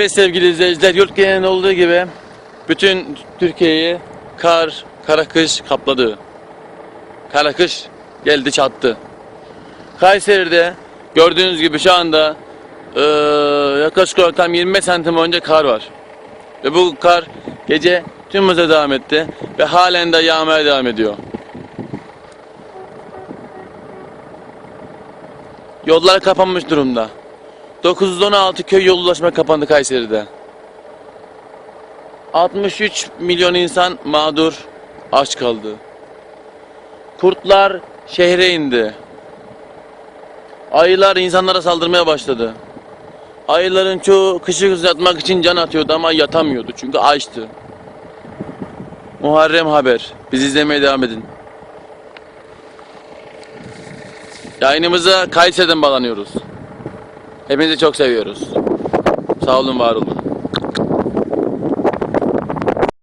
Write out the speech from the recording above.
Ve sevgili izleyiciler yurt genelinde olduğu gibi bütün Türkiye'yi kar, kara kış kapladı. Kara kış geldi çattı. Kayseri'de gördüğünüz gibi şu anda eee, yaklaşık olarak tam 25 santim önce kar var. Ve bu kar gece tüm hızla devam etti ve halen de yağmaya devam ediyor. Yollar kapanmış durumda. 916 köy yolu ulaşma kapandı Kayseri'de. 63 milyon insan mağdur, aç kaldı. Kurtlar şehre indi. Ayılar insanlara saldırmaya başladı. Ayıların çoğu kışı yatmak için can atıyordu ama yatamıyordu çünkü açtı. Muharrem Haber. Bizi izlemeye devam edin. Yayınımıza Kayseri'den bağlanıyoruz. Hepinizi çok seviyoruz. Sağ olun, var olun.